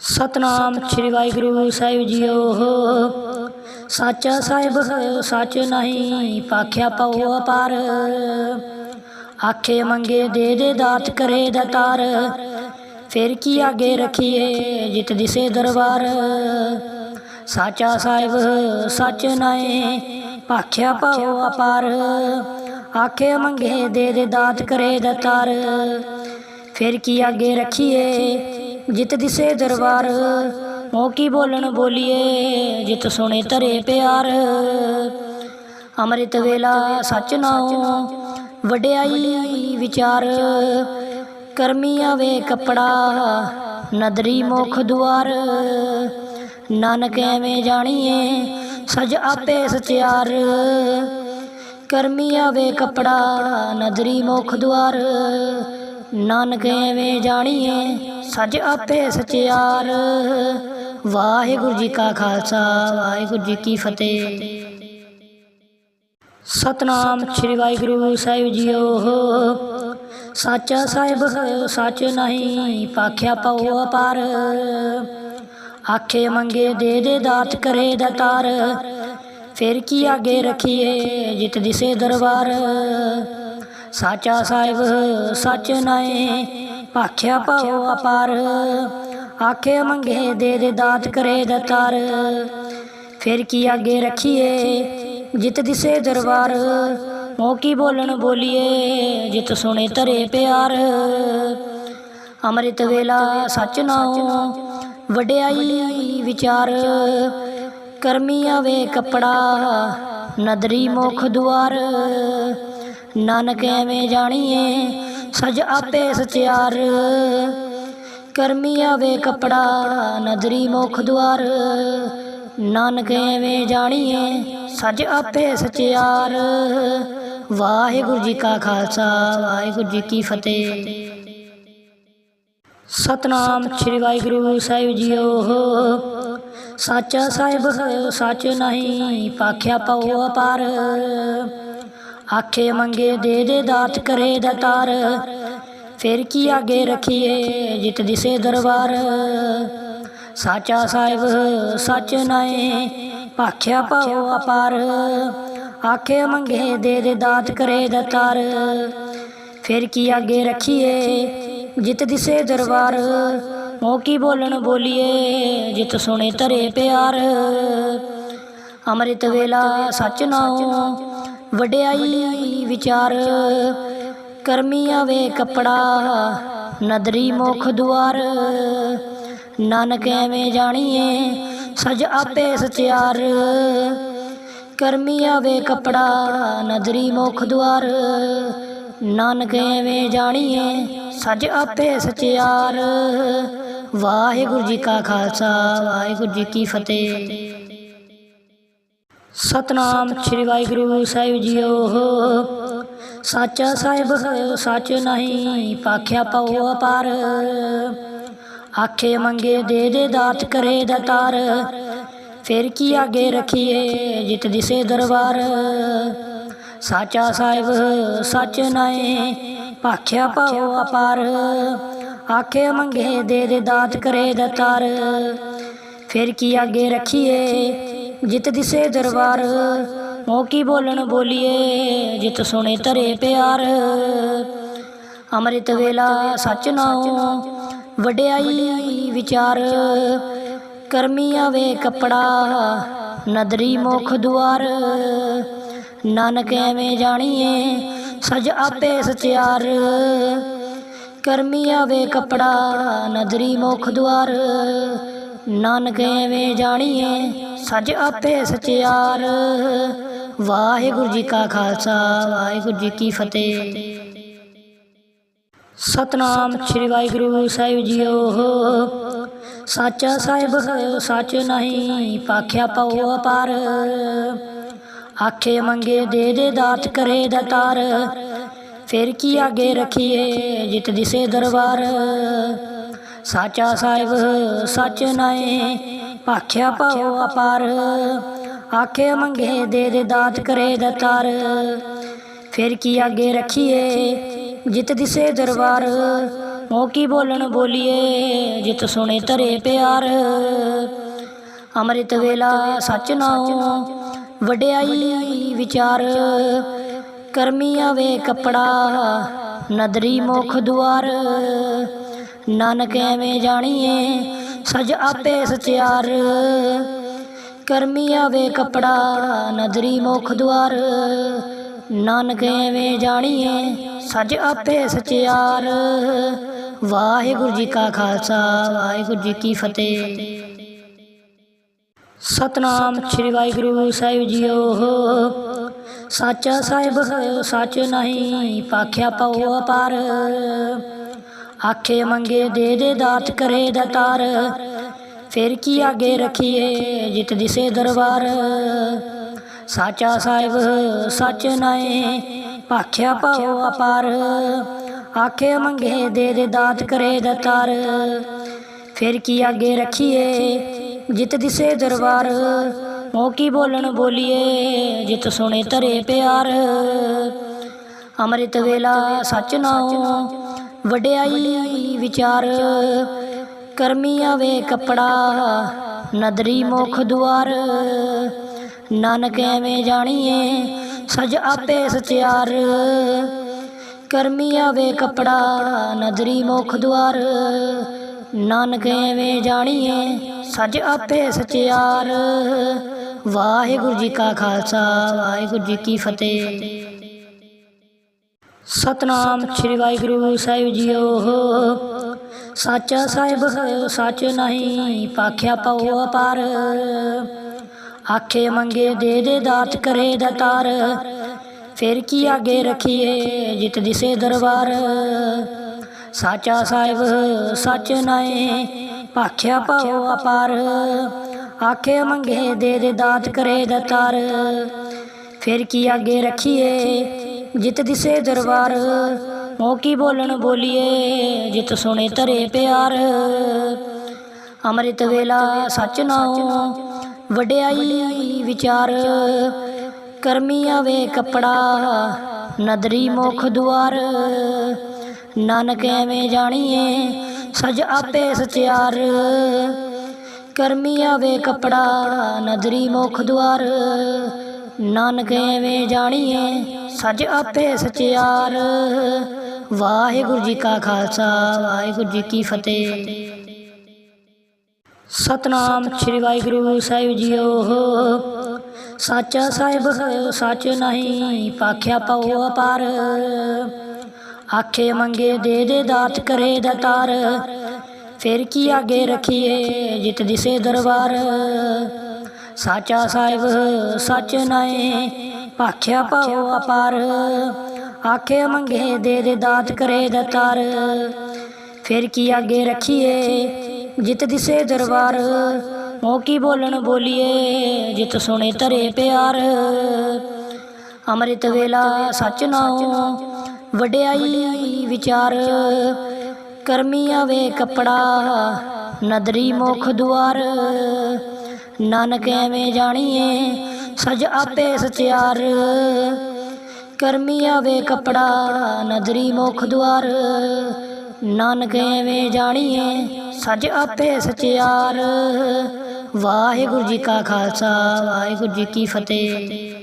ਸਤਨਾਮ ਸ੍ਰੀ ਵਾਹਿਗੁਰੂ ਸਾਹਿਬ ਜੀਓ ਸਾਚਾ ਸਾਹਿਬ ਸੱਚ ਨਹੀਂ ਪਾਖਿਆ ਪਉ ਅਪਾਰ ਆਖੇ ਮੰਗੇ ਦੇ ਦੇ ਦਾਤ ਕਰੇ ਦਤਾਰ ਫਿਰ ਕੀ ਆਗੇ ਰਖੀਏ ਜਿਤ ਦਿਸੇ ਦਰਬਾਰ ਸਾਚਾ ਸਾਹਿਬ ਸੱਚ ਨਹੀਂ ਪਾਖਿਆ ਪਉ ਅਪਾਰ ਆਖੇ ਮੰਗੇ ਦੇ ਦੇ ਦਾਤ ਕਰੇ ਦਤਾਰ ਫਿਰ ਕੀ ਆਗੇ ਰਖੀਏ ਜਿਤ ਦਿਸੇ ਦਰਬਾਰ। ਮੋ ਬੋਲਣ ਬੋਲੀਏ, ਜਿਤ ਸੁਣੇ ਧਰੇ ਪਿਆਰ। ਅੰਮ੍ਰਿਤ ਵੇਲਾ ਸੱਚ ਨਾਉ, ਵਡਿਆਈ ਵਿਚਾਰ। ਕਰਮੀ ਆਵੇ ਕਪੜਾ, ਨਦਰੀ ਮੁਖ ਦੁਆਰ। ਨਾਨਕ ਐਵੇਂ ਜਾਣੀਏ, ਸਜ ਆਪੇ ਸਚਿਆਰ। ਕਰਮੀ ਆਵੇ ਕਪੜਾ, ਨਦਰੀ ਮੁਖ ਦੁਆਰ। ਨਾਨਕ ਐਵੇਂ ਜਾਣੀਏ ਸਜ ਆਪੇ ਸਚਿਆਰ ਵਾਹਿਗੁਰੂ ਜੀ ਕਾ ਖਾਲਸਾ, ਵਾਹਿਗੁਰੂ ਜੀ ਕੀ ਫਤਿਹ। ਸਤਨਾਮ ਸ੍ਰੀ ਵਾਹਿਗੁਰੂ ਸਾਹਿਬ ਜੀਓ। ਸਾਚਾ ਸਾਹਿਬ, ਸੱਚ ਨਹੀਂ, ਪਾਖਿਆ ਪਉ ਅਪਾਰ। ਆਖੇ ਮੰਗੇ ਦੇ ਦੇ ਦਾਤ ਕਰੇ ਦਤਾਰ ਫਿਰ ਕੀ ਆਗੇ ਰਖੀਏ, ਜਿਤ ਦਿਸੇ ਦਰਬਾਰ। ਸਾਚਾ ਸਾਹਿਬ, ਸੱਚ ਨਹੀਂ ਪਾਖਿਆ ਪਉ ਅਪਾਰ। ਆਖੇ ਮੰਗੇ ਦੇ ਦੇ ਦਾਤ ਕਰੇ ਦਤਾਰ ਫਿਰ ਕੀ ਆਗੇ ਰਖੀਏ, ਜਿਤ ਦਿਸੇ ਦਰਬਾਰ। ਮੋ ਕੀ ਬੋਲਣ ਬੋਲੀਏ, ਜਿਤ ਸੁਣੇ ਧਰੇ ਪਿਆਰ। ਅੰਮ੍ਰਿਤ ਵੇਲਾ ਸੱਚ ਨਾਉ, ਵਡਿਆਈ ਵਿਚਾਰ। ਕਰਮੀ ਆਵੇ ਕਪੜਾ, ਨਦਰੀ ਮੁਖ ਦੁਆਰ। ਨਾਨਕ ਐਵੇਂ ਜਾਣੀਏ, ਸਜ ਆਪੇ ਸਚਿਆਰ। ਕਰਮੀ ਆਵੇ ਕਪੜਾ, ਨਦਰੀ ਮੁਖ ਦੁਆਰ। ਨਾਨਕ ਐਵੇਂ ਜਾਣੀਏ, ਸਜ ਆਪੇ ਸਚਿਆਰ। ਵਾਹਿਗੁਰੂ ਜੀ ਕਾ ਖਾਲਸਾ, ਵਾਹਿਗੁਰੂ ਜੀ ਕੀ ਫਤਿਹ। ਸਤਨਾਮ ਸ੍ਰੀ ਵਾਹਿਗੁਰੂ ਸਾਹਿਬ ਜੀਓ। ਸਾਚਾ ਸਾਹਿਬ ਸੱਚ ਨਹੀਂ, ਪਾਖਿਆ ਪਉ ਅਪਾਰ। ਆਖੇ ਮੰਗੇ ਦੇ ਦੇ ਦਾਤ ਕਰੇ ਦਤਾਰ ਫਿਰ ਕੀ ਆਗੇ ਰਖੀਏ ਜਿਤ ਦਿਸੇ ਦਰਬਾਰ। ਸਾਚਾ ਸਾਹਿਬ, ਸੱਚ ਨਹੀਂ ਪਾਖਿਆ ਪਉ ਅਪਾਰ। ਆਖੇ ਮੰਗੇ ਦੇ ਦੇ ਦਾਤ ਕਰੇ ਦਤਾਰ ਫਿਰ ਕੀ ਆਗੇ ਰਖੀਏ ਜਿਤ ਦਿਸੇ ਦਰਬਾਰ। ਮੋ ਕੀ ਬੋਲਣ ਬੋਲੀਏ ਜਿਤ ਸੁਣੇ ਧਰੇ ਪਿਆਰ। ਅੰਮ੍ਰਿਤ ਵੇਲਾ ਸੱਚ ਨਾਉ ਵਡਿਆਈ ਵਿਚਾਰ, ਕਰਮੀ ਆਵੇ ਕਪੜਾ, ਨਦਰੀ ਮੁਖ ਦੁਆਰ। ਨਾਨਕ ਐਵੇਂ ਜਾਣੀਏ, ਸਜ ਆਪੇ ਸਚਿਆਰ। ਕਰਮੀ ਆਵੇ ਕਪੜਾ, ਨਦਰੀ ਮੁਖ ਦੁਆਰ। ਨਾਨਕ ਐਵੇਂ ਜਾਣੀਏ, ਸਜ ਆਪੇ ਸਚਿਆਰ। ਵਾਹਿਗੁਰੂ ਜੀ ਕਾ ਖਾਲਸਾ, ਵਾਹਿਗੁਰੂ ਜੀ ਕੀ ਫਤਿਹ। ਸਤਨਾਮ ਸ੍ਰੀ ਵਾਹਿਗੁਰੂ ਸਾਹਿਬ ਜੀਓ। ਸਾਚਾ ਸਾਹਿਬ, ਸੱਚ ਨਹੀਂ, ਪਾਖਿਆ ਪਉ ਅਪਾਰ। ਆਖੇ ਮੰਗੇ ਦੇ ਦੇ ਦਾਤ ਕਰੇ ਦਤਾਰ। ਫਿਰ ਕੀ ਆਗੇ ਰਖੀਏ ਜਿਤ ਦਿਸੇ ਦਰਬਾਰ। ਸਾਚਾ ਸਾਹਿਬ, ਸੱਚ ਨਹੀਂ, ਪਾਖਿਆ ਪਉ ਅਪਾਰ। ਆਖੇ ਮੰਗੇ ਦੇ ਦੇ ਦਾਤ ਕਰੇ ਦਤਾਰ। ਫਿਰ ਕੀ ਆਗੇ ਰਖੀਏ ਜਿਤ ਦਿਸੇ ਦਰਬਾਰ ਮੋ ਕੀ ਬੋਲਣ ਬੋਲੀਏ, ਜਿਤ ਸੁਣੇ ਧਰੇ ਪਿਆਰ। ਅੰਮ੍ਰਿਤ ਵੇਲਾ ਸੱਚ ਨਾਉ, ਵਡਿਆਈ ਵਿਚਾਰ। ਕਰਮੀ ਆਵੇ ਕਪੜਾ, ਨਦਰੀ ਮੁਖ ਦੁਆਰ। ਨਾਨਕ ਐਵੇਂ ਜਾਣੀਏ, ਸਜ ਆਪੇ ਸਚਿਆਰ। ਕਰਮੀ ਆਵੇ ਕਪੜਾ, ਨਦਰੀ ਮੁਖ ਦੁਆਰ। ਨਾਨਕ ਐਵੇਂ ਜਾਣੀਏ ਸਜ ਆਪੇ ਸਚਿਆਰ। ਵਾਹਿਗੁਰੂ ਜੀ ਕਾ ਖਾਲਸਾ, ਵਾਹਿਗੁਰੂ ਜੀ ਕੀ ਫਤਿਹ। ਸਤਨਾਮ ਸ੍ਰੀ ਵਾਹਿਗੁਰੂ ਸਾਹਿਬ ਜੀਓ। ਸਾਚਾ ਸਾਹਿਬ ਸੱਚ ਨਹੀਂ, ਪਾਖਿਆ ਪਉ ਅਪਾਰ। ਆਖੇ ਮੰਗੇ ਦੇ ਦੇ ਦਾਤ ਕਰੇ ਦਤਾਰ। ਫਿਰ ਕੀ ਆਗੇ ਰਖੀਏ ਜਿਤ ਦਿਸੇ ਦਰਬਾਰ। ਸਾਚਾ ਸਾਹਿਬ, ਸੱਚ ਨਹੀਂ ਆਖਿਆ ਪਉ ਅਪਾਰ। ਆਖੇ ਮੰਗੇ ਦੇ ਦੇ ਦਾਤ ਕਰੇ ਦਤਾਰ ਫਿਰ ਕੀ ਆਗੇ ਰਖੀਏ? ਜਿਤ ਦਿਸੇ ਦਰਬਾਰ। ਮੋਕੀ ਬੋਲਣ ਬੋਲੀਏ? ਜਿਤ ਸੁਣੇ ਧਰੇ ਪਿਆਰ। ਅੰਮ੍ਰਿਤ ਵੇਲਾ ਸੱਚ ਨਾਉ, ਵਡਿਆਈ ਵਿਚਾਰ। ਕਰਮੀ ਆਵੇ ਕੱਪੜਾ, ਨਦਰੀ ਮੁਖ ਦੁਆਰ। ਨਾਨਕ ਐਵੇਂ ਜਾਣੀਏ ਸਜ ਆਪੇ ਸਚਿਆਰ। ਕਰਮੀ ਆਵੇ ਕਪੜਾ ਨਦਰੀ ਮੁਖ ਦੁਆਰ। ਨਾਨਕ ਐਵੇਂ ਜਾਣੀਏ, ਸਜ ਆਪੇ ਸਚਿਆਰ। ਵਾਹਿਗੁਰੂ ਜੀ ਕਾ ਖਾਲਸਾ, ਵਾਹਿਗੁਰੂ ਜੀ ਕੀ ਫਤਿਹ। ਸਤਨਾਮ ਸ੍ਰੀ ਵਾਹਿਗੁਰੂ ਸਾਹਿਬ ਜੀਓ। ਸਾਚਾ ਸਾਹਿਬ, ਸੱਚ ਨਹੀਂ, ਪਾਖਿਆ ਪਉ ਅਪਾਰ। ਆਖੇ ਮੰਗੇ ਦੇ ਦੇ ਦਾਤ ਕਰੇ ਦਤਾਰ ਫਿਰ ਕੀ ਆਗੇ ਰਖੀਏ ਜਿਤ ਦਿਸੇ ਦਰਬਾਰ। ਸਾਚਾ ਸਾਹਿਬ ਸੱਚ ਨਹੀਂ ਪਾਖਿਆ ਪਉ ਅਪਾਰ। ਆਖੇ ਮੰਗੇ ਦੇ ਦੇ ਦਾਤ ਕਰੇ ਦਤਾਰ ਫਿਰ ਕੀ ਆਗੇ ਰਖੀਏ ਜਿਤ ਦਿਸੇ ਦਰਬਾਰ। ਮੋਕੀ ਬੋਲਣ ਬੋਲੀਏ ਜਿਤ ਸੁਣੇ ਧਰੇ ਪਿਆਰ। ਅੰਮ੍ਰਿਤ ਵੇਲਾ ਸੱਚ ਨਾਉ ਵਡਿਆਈ ਵਿਚਾਰ, ਕਰਮੀ ਆਵੇ ਕੱਪੜਾ, ਨਦਰੀ ਮੁਖ ਦੁਆਰ। ਨਾਨਕ ਐਵੇਂ ਜਾਣੀਏ, ਸਜ ਆਪੇ ਸਚਿਆਰ। ਕਰਮੀ ਆਵੇ ਕੱਪੜਾ, ਨਦਰੀ ਮੁਖ ਦੁਆਰ। ਨਾਨਕ ਐਵੇਂ ਜਾਣੀਏ, ਸਜ ਆਪੇ ਸਚਿਆਰ। ਵਾਹਿਗੁਰੂ ਜੀ ਕਾ ਖਾਲਸਾ, ਵਾਹਿਗੁਰੂ ਜੀ ਕੀ ਫਤਿਹ। ਸਤਨਾਮ ਸ੍ਰੀ ਵਾਹਿਗੁਰੂ ਸਾਹਿਬ ਜੀਓ। ਸਾਚਾ ਸਾਹਿਬ, ਸੱਚ ਨਹੀਂ ਪਾਖਿਆ ਪਉ ਅਪਾਰ। ਆਖੇ ਮੰਗੇ ਦੇ ਦੇ ਦਾਤ ਕਰੇ ਦਤਾਰ। ਫਿਰ ਕੀ ਆਗੇ ਰਖੀਏ ਜਿਤ ਦਿਸੇ ਦਰਬਾਰ। ਸਾਚਾ ਸਾਹਿਬ, ਸੱਚ ਨਹੀਂ ਪਾਖਿਆ ਪਉ ਅਪਾਰ। ਆਖੇ ਮੰਗੇ ਦੇ ਦੇ ਦਾਤ ਕਰੇ ਦਤਾਰ। ਫਿਰ ਕੀ ਆਗੇ ਰਖੀਏ ਜਿਤ ਦਿਸੇ ਦਰਬਾਰ ਮੋਕੀ ਬੋਲਣ ਬੋਲੀਏ, ਜਿਤ ਸੁਣੇ ਧਰੇ ਪਿਆਰ। ਅੰਮ੍ਰਿਤ ਵੇਲਾ ਸੱਚ ਨਾਉ ਵਡਿਆਈ ਵਿਚਾਰ ਕਰਮੀ ਆਵੇ ਕੱਪੜਾ, ਨਦਰੀ ਮੁਖ ਦੁਆਰ। ਨਾਨਕ ਐਵੇਂ ਜਾਣੀਏ, ਸਜ ਆਪੇ ਸਚਿਆਰ। ਕਰਮੀ ਆਵੇ ਕੱਪੜਾ, ਨਦਰੀ ਮੁਖ ਦੁਆਰ। ਨਾਨਕ ਐਵੇਂ ਜਾਣੀਏ, ਸਜ ਆਪੇ ਸਚਿਆਰ। ਵਾਹਿਗੁਰੂ ਜੀ ਕਾ ਖਾਲਸਾ, ਵਾਹਿਗੁਰੂ ਜੀ ਕੀ ਫਤਿਹ। ਸਤਨਾਮ ਸ੍ਰੀ ਵਾਹਿਗੁਰੂ ਸਾਹਿਬ ਜੀਓ। ਸਾਚਾ ਸਾਹਿਬ ਸੱਚ ਨਹੀਂ, ਪਾਖਿਆ ਪਉ ਅਪਾਰ। ਆਖੇ ਮੰਗੇ ਦੇ ਦੇ ਦਾਤ ਕਰੇ ਦਤਾਰ। ਫਿਰ ਕੀ ਆਗੇ ਰਖੀਏ, ਜਿਤ ਦਿਸੇ ਦਰਬਾਰ। ਸਾਚਾ ਸਾਹਿਬ, ਸੱਚ ਨਹੀਂ ਪਾਖਿਆ ਪਉ ਅਪਾਰ। ਆਖੇ ਮੰਗੇ ਦੇ ਦੇ ਦਾਤ ਕਰੇ ਦਤਾਰ ਫਿਰ ਕੀ ਆਗੇ ਰਖੀਏ ਜਿਤ ਦਿਸੇ ਦਰਬਾਰ। ਮੋਕੀ ਬੋਲਣ ਬੋਲੀਏ ਜਿਤ ਸੁਣੇ ਧਰੇ ਪਿਆਰ। ਅੰਮ੍ਰਿਤ ਵੇਲਾ ਸੱਚ ਨਾਉ, ਵਡਿਆਈ ਵਿਚਾਰ। ਕਰਮੀ ਆਵੇ ਕੱਪੜਾ, ਨਦਰੀ ਮੁਖ ਦੁਆਰ। ਨਾਨਕ ਐਵੇਂ ਜਾਣੀਏ, ਸਜ ਆਪੇ ਸਚਿਆਰ। ਕਰਮੀ ਆਵੇ ਕੱਪੜਾ ਨਦਰੀ ਮੁਖ ਦੁਆਰ। ਨਾਨਕ ਐਵੇਂ ਜਾਣੀਏ, ਸਜ ਆਪੇ ਸਚਿਆਰ। ਵਾਹਿਗੁਰੂ ਜੀ ਕਾ ਖਾਲਸਾ, ਵਾਹਿਗੁਰੂ ਜੀ ਕੀ ਫਤਿਹ।